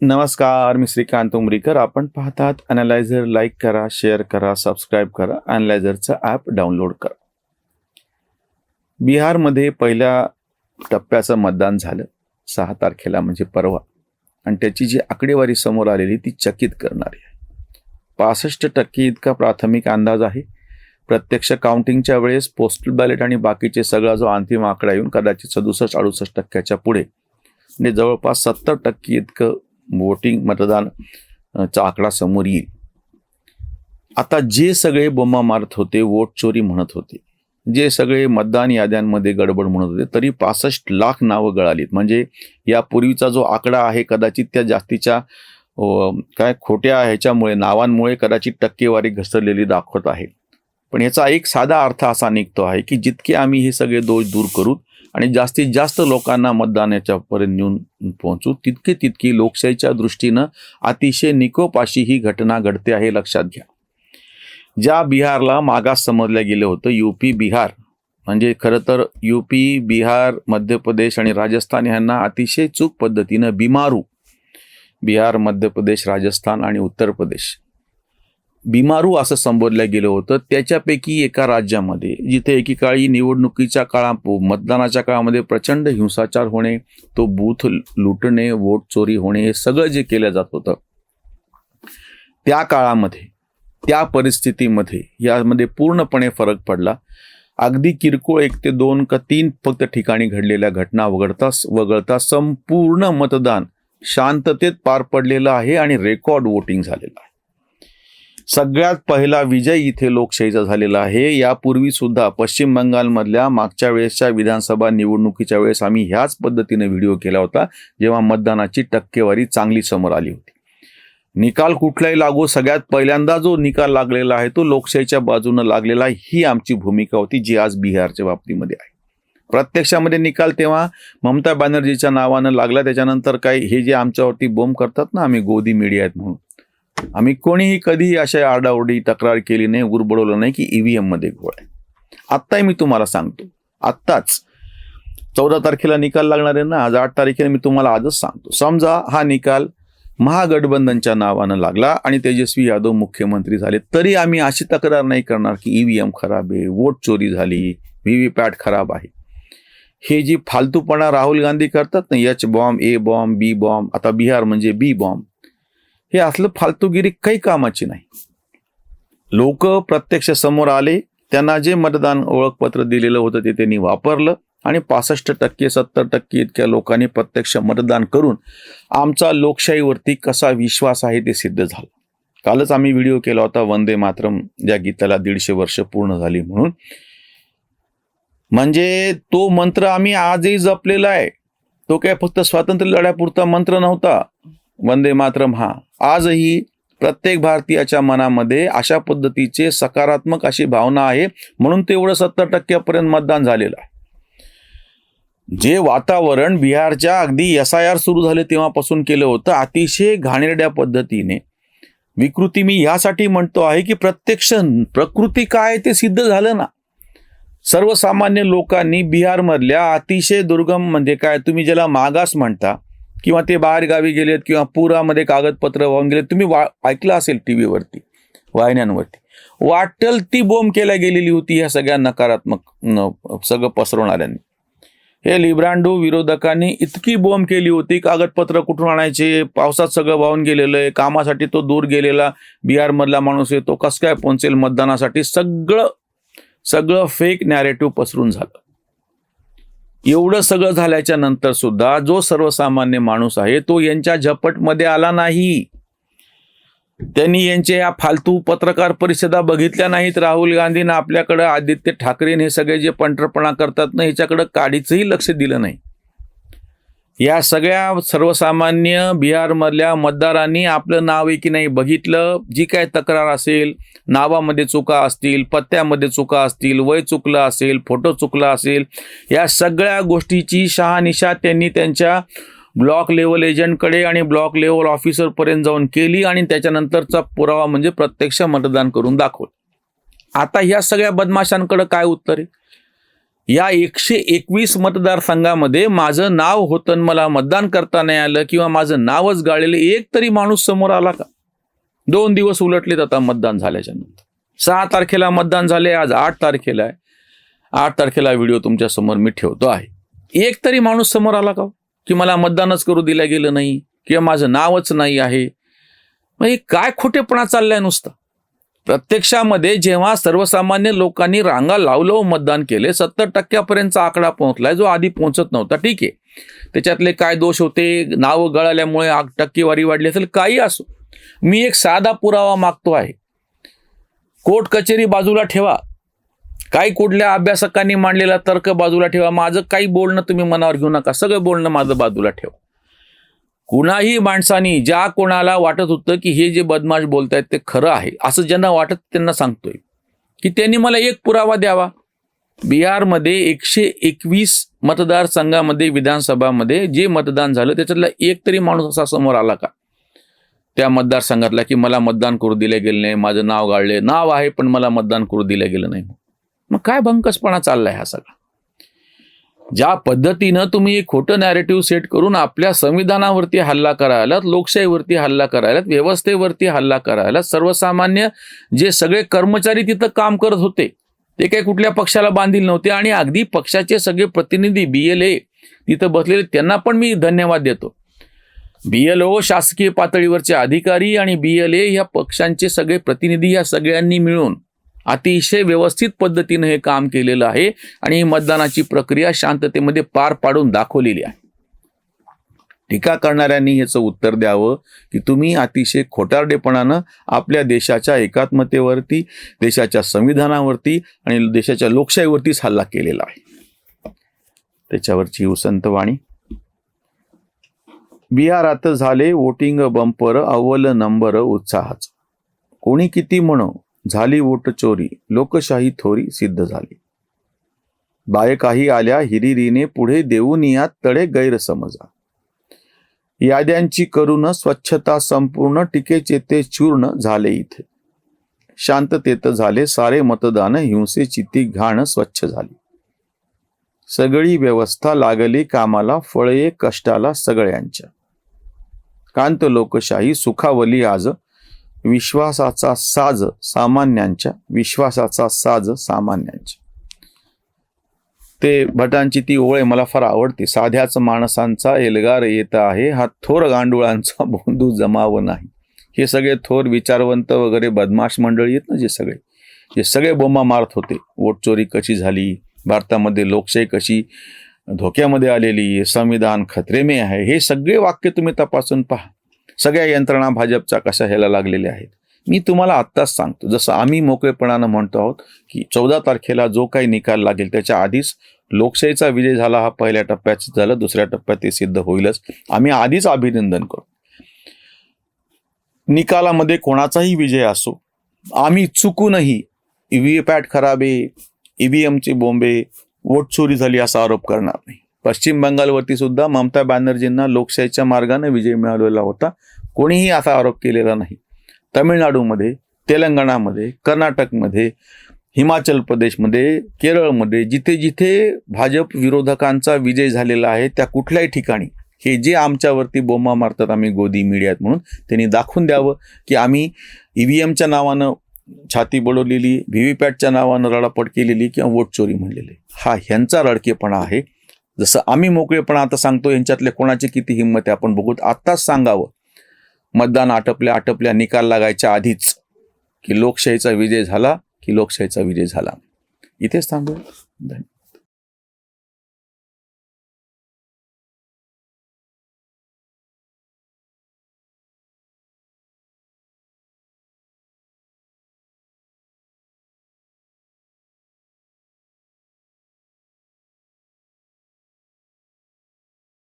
नमस्कार मी श्रीकांत उमरीकर. आपण पाहतात अनालायझर लाईक करा शेअर करा सबस्क्राईब करा अनालायझरचं ॲप डाउनलोड करा. बिहारमध्ये पहिल्या टप्प्याचं मतदान झालं. सहा तारखेला म्हणजे परवा. आणि त्याची जी आकडेवारी समोर आलेली ती चकित करणारी आहे. पासष्ट टक्के इतका प्राथमिक अंदाज आहे. प्रत्यक्ष काउंटिंगच्या वेळेस पोस्टल बॅलेट आणि बाकीचे सगळा जो अंतिम आकडा येऊन कदाचित सदुसष्ट अडुसष्ट टक्क्याच्या पुढे. म्हणजे जवळपास सत्तर टक्के इतकं वोटिंग मतदान चा आकडा समोर येईल. आता जे सगळे बोमा मारत होते वोट चोरी म्हणत होते जे सगळे मतदान याद्यांमध्ये गडबड म्हणत होते तरी पासष्ट लाख नावं गळालीत. म्हणजे यापूर्वीचा जो आकडा आहे कदाचित त्या जास्तीच्या काय खोट्या ह्याच्यामुळे नावांमुळे कदाचित टक्केवारी घसरलेली दाखवत आहे. पण याचा एक साधा अर्थ असा निघतो आहे की जितके आम्ही हे सगळे दोष दूर करू आणि जास्तीत जास्त लोकांना मतदान याच्यापर्यंत नेऊन पोहोचू. तितके तितकी लोकशाहीच्या दृष्टीनं अतिशय निकोपाशी ही घटना घडते आहे लक्षात घ्या. ज्या बिहारला मागास समजलं गेलं होतं यूपी बिहार. म्हणजे खरं तर यूपी बिहार मध्य प्रदेश आणि राजस्थान यांना अतिशय चूक पद्धतीनं बिमारू. बिहार मध्य प्रदेश राजस्थान आणि उत्तर प्रदेश. बिमारू असं संबोधलं गेलं होतं. त्याच्यापैकी एका राज्यामध्ये जिथे एकेकाळी निवडणुकीच्या काळा मतदानाच्या काळामध्ये प्रचंड हिंसाचार होणे तो बूथ लुटणे वोट चोरी होणे हे सगळं जे केलं जात होतं त्या काळामध्ये त्या परिस्थितीमध्ये यामध्ये पूर्णपणे फरक पडला. अगदी किरकोळ एक ते दोन का तीन फक्त ठिकाणी घडलेल्या घटना वगळता वगळता संपूर्ण मतदान शांततेत पार पडलेलं आहे आणि रेकॉर्ड वोटिंग झालेलं आहे. सगळ्यात पहिला विजय इथे लोकशाहीचा झालेला आहे. यापूर्वी सुद्धा पश्चिम बंगालमधल्या मागच्या वेळेसच्या विधानसभा निवडणुकीच्या वेळेस आम्ही ह्याच पद्धतीने व्हिडिओ केला होता जेव्हा मतदानाची टक्केवारी चांगली समोर आली होती. निकाल कुठलाही लागू सगळ्यात पहिल्यांदा जो निकाल लागलेला आहे तो लोकशाहीच्या बाजूनं लागलेला ही आमची भूमिका होती जी आज बिहारच्या बाबतीमध्ये आहे. प्रत्यक्षामध्ये निकाल तेव्हा ममता बॅनर्जीच्या नावानं लागला त्याच्यानंतर काही हे जे आमच्यावरती बोंब करतात ना आम्ही गोदी मीडिया आहेत म्हणून आम्ही कोणीही कधीही अशा आरडाओरडी तक्रार केली नाही उरबडवलं नाही की ईव्हीएममध्ये घोळ आहे. आत्ताही मी तुम्हाला सांगतो. आत्ताच चौदा तारखेला निकाल लागणार आहे ना आज आठ तारखेला मी तुम्हाला आजच सांगतो. समजा हा निकाल महागठबंधनच्या नावानं लागला आणि तेजस्वी यादव मुख्यमंत्री झाले तरी आम्ही अशी तक्रार नाही करणार की ईव्हीएम खराब आहे वोट चोरी झाली व्ही वी पॅट खराब आहे. हे जी फालतूपणा राहुल गांधी करतात ना H bomb A bomb B bomb आता बिहार म्हणजे बी बॉम्ब हे असलं फालतूगिरी काही कामाची नाही. लोक प्रत्यक्ष समोर आले त्यांना जे मतदान ओळखपत्र दिलेलं होतं ते त्यांनी वापरलं आणि पासष्ट टक्के सत्तर टक्के इतक्या लोकांनी प्रत्यक्ष मतदान करून आमचा लोकशाहीवरती कसा विश्वास आहे ते सिद्ध झालं. कालच आम्ही व्हिडिओ केला होता वंदे मातरम या गीताला दीडशे वर्ष पूर्ण झाली म्हणून. म्हणजे तो मंत्र आम्ही आजही जपलेला आहे. तो काय फक्त स्वातंत्र्य लढ्यापुरता मंत्र नव्हता. वंदे मातरम हा. आजही प्रत्येक भारतीयाच्या मनामध्ये अशा पद्धतीचे सकारात्मक अशी भावना आहे म्हणून तेवढं सत्तर टक्क्यापर्यंत मतदान झालेलं आहे. जे वातावरण बिहारच्या अगदी एस आय आर सुरू झाले तेव्हापासून केलं होतं अतिशय घाणेरड्या पद्धतीने. विकृती मी यासाठी म्हणतो आहे की प्रत्यक्ष प्रकृती काय ते सिद्ध झालं ना. सर्वसामान्य लोकांनी बिहारमधल्या अतिशय दुर्गम म्हणजे काय तुम्ही ज्याला मागास म्हणता किंवा ते बाहेरगावी गेलेत किंवा पुरामध्ये कागदपत्र वाहून गेलेत तुम्ही वा ऐकलं असेल टी व्हीवरती वाहिन्यांवरती. वाटल ती बोंब केल्या गेलेली होती ह्या सगळ्या नकारात्मक सगळं पसरवणाऱ्यांनी. हे लिब्रांडो विरोधकांनी इतकी बोंब केली होती कागदपत्र कुठून आणायचे पावसात सगळं वाहून गेलेलं आहे कामासाठी तो दूर गेलेला बिहारमधला माणूस आहे तो कसं काय पोहोचेल मतदानासाठी सगळं सगळं फेक नॅरेटिव्ह पसरून झालं. एवढं सगळं झाल्याच्यानंतर सुद्धा जो सर्वसामान्य माणूस आहे तो यांच्या झपटमध्ये आला नाही. त्यांनी यांच्या या फालतू पत्रकार परिषदा बघितल्या नाहीत. राहुल गांधीनं आपल्याकडं आदित्य ठाकरेन हे सगळे जे पंढरपणा करतात ना ह्याच्याकडं काडीचंही लक्ष दिलं नाही. या सगळ्या सर्वसामान्य बिहारमधल्या मतदारांनी आपलं नाव आहे की नाही बघितलं? जी काय तक्रार असेल नावामध्ये चुका असतील पत्त्यामध्ये चुका असतील वय चुकलं असेल फोटो चुकला असेल या सगळ्या गोष्टीची शहानिशा त्यांनी त्यांच्या ब्लॉक लेवल एजंटकडे आणि ब्लॉक लेवल ऑफिसरपर्यंत जाऊन केली आणि त्याच्यानंतरचा पुरावा म्हणजे प्रत्यक्ष मतदान करून दाखवलं. आता ह्या सगळ्या बदमाशांकडे काय उत्तर आहे? या एकशे एकवीस मतदारसंघामध्ये माझं नाव होतं मला मतदान करता नाही आलं किंवा माझं नावच गाळलेलं एक तरी माणूस समोर आला का? दोन दिवस उलटलेत आता मतदान झाल्याच्यानंतर. सहा तारखेला मतदान झाले आज आठ तारखेला आहे. आठ तारखेला व्हिडिओ तुमच्यासमोर मी ठेवतो आहे. एक तरी माणूस समोर आला का हो? की मला मतदानच करू दिलं गेलं नाही किंवा माझं नावच नाही आहे? मग हे काय खोटेपणा चाललाय नुसतं? प्रत्यक्षामध्ये जेव्हा सर्वसामान्य लोकांनी रांगा लावलं मतदान केले सत्तर टक्क्यापर्यंतचा आकडा पोहोचलाय जो आधी पोहोचत नव्हता. ठीक आहे. त्याच्यातले काय दोष होते? नावं गळाल्यामुळे आग- टक्केवारी वाढली असेल काही असो. मी एक साधा पुरावा मागतो आहे. कोर्ट कचेरी बाजूला ठेवा. काही कुठल्या अभ्यासकांनी मांडलेला तर्क बाजूला ठेवा. माझं काही बोलणं तुम्ही मनावर घेऊ नका. सगळं बोलणं माझं बाजूला ठेवा. कुणाही माणसानी ज्या कोणाला वाटत होतं की हे जे बदमाश बोलतायत ते खरं आहे असं ज्यांना वाटत त्यांना सांगतोय. की त्यांनी मला एक पुरावा द्यावा. बिहारमध्ये एकशे एकवीस मतदारसंघामध्ये विधानसभामध्ये जे मतदान झालं त्याच्यातला एक तरी माणूस असा समोर आला का? त्या मतदारसंघातला की मला मतदान करू दिले गेले नाही माझं नाव गाळले. नाव आहे पण मला मतदान करू दिलं गेलं नाही. मग काय भंकसपणा चाललाय हा सगळा? ज्या पद्धतीनं तुम्ही एक खोटं नॅरेटिव्ह सेट करून आपल्या संविधानावरती हल्ला करायला लोकशाहीवरती हल्ला करायला व्यवस्थेवरती हल्ला करायला सर्वसामान्य जे सगळे कर्मचारी तिथं काम करत होते ते काही कुठल्या पक्षाला बांधील नव्हते आणि अगदी पक्षाचे सगळे प्रतिनिधी बी एल ए तिथं बसलेले त्यांना पण मी धन्यवाद देतो. बी एल ओ शासकीय पातळीवरचे अधिकारी आणि बी एल ए या पक्षांचे सगळे प्रतिनिधी या सगळ्यांनी मिळून अतिशय व्यवस्थित पद्धतीनं हे काम केलेलं आहे आणि ही मतदानाची प्रक्रिया शांततेमध्ये पार पाडून दाखवलेली आहे. टीका करणाऱ्यांनी ह्याचं उत्तर द्यावं की तुम्ही अतिशय खोटारडेपणानं आपल्या देशाच्या एकात्मतेवरती देशाच्या संविधानावरती आणि देशाच्या लोकशाहीवरतीच हल्ला केलेला आहे. त्याच्यावरची वसंतवाणी बिहारात झाले वोटिंग बंपर अव्वल नंबर उत्साहाचं. कोणी किती म्हणो झाली वोट चोरी लोकशाही थोरी सिद्ध झाली. बायकाही आल्या हिरिरीने पुढे देऊन यात तडे गैरसमजा. याद्यांची करून स्वच्छता संपूर्ण टीकेचे ते चूर्ण झाले इथे. शांततेत झाले सारे मतदान हिंसेची ती घाण स्वच्छ झाली. सगळी व्यवस्था लागली कामाला फळे कष्टाला सगळ्यांच्या. कांत लोकशाही सुखावली आज विश्वासाचा साज सामान्यांच्या विश्वासाचा साज सामान्यांच्या. ते भटांची ती ओळ आहे मला फार आवडते. साध्याच माणसांचा एल्गार येत आहे हा थोर गांडुळांचा बोंधू जमाव नाही. हे सगळे थोर विचारवंत वगैरे बदमाश मंडळी आहेत ना जे सगळे? जे सगळे बोंबा मारत होते. वोटचोरी कशी झाली? भारतामध्ये लोकशाही कशी धोक्यामध्ये आलेली? संविधान खतरेमे आहे. हे सगळे वाक्य तुम्ही तपासून पहा. सगळ्या यंत्रणा भाजपच्या कशा ह्याला लागलेल्या आहेत? मी तुम्हाला आत्ताच सांगतो जसं आम्ही मोकळेपणानं म्हणतो आहोत की चौदा तारखेला जो काही निकाल लागेल त्याच्या आधीच लोकशाहीचा विजय झाला हा पहिल्या टप्प्यात झालं दुसऱ्या टप्प्यात ते सिद्ध होईलच. आम्ही आधीच अभिनंदन करू निकालामध्ये कोणाचाही विजय असो आम्ही चुकूनही ईव्ही पॅट खराब आहे ईव्हीएमचे बोंबे वोट चोरी झाली असा आरोप करणार नाही. पश्चिम बंगालवरती सुद्धा ममता बॅनर्जींना लोकशाहीच्या मार्गाने विजय मिळवलेला होता. कोणीही असा आरोप केलेला नाही. तमिळनाडूमध्ये तेलंगणामध्ये कर्नाटकमध्ये हिमाचल प्रदेशमध्ये केरळमध्ये जिथे जिथे भाजप विरोधकांचा विजय झालेला आहे त्या कुठल्याही ठिकाणी हे जे आमच्यावरती बोंबा मारतात आम्ही गोदी मीडियात म्हणून त्यांनी दाखवून द्यावं की आम्ही ई व्ही एमच्या नावानं छाती बुडवलेली व्ही व्ही पॅटच्या नावानं रडापट केलेली किंवा वोट चोरी म्हणलेली. हा ह्यांचा रडकेपणा आहे. जसं आम्ही मोकळेपणा आता सांगतो यांच्यातले कोणाची किती हिंमत आहे? आपण बघूत आत्ताच सांगावं. मतदान आटपल्या आटपल्या निकाल लागायच्या आधीच की लोकशाहीचा विजय झाला की लोकशाहीचा विजय झाला. इथेच थांबू धन्यवाद.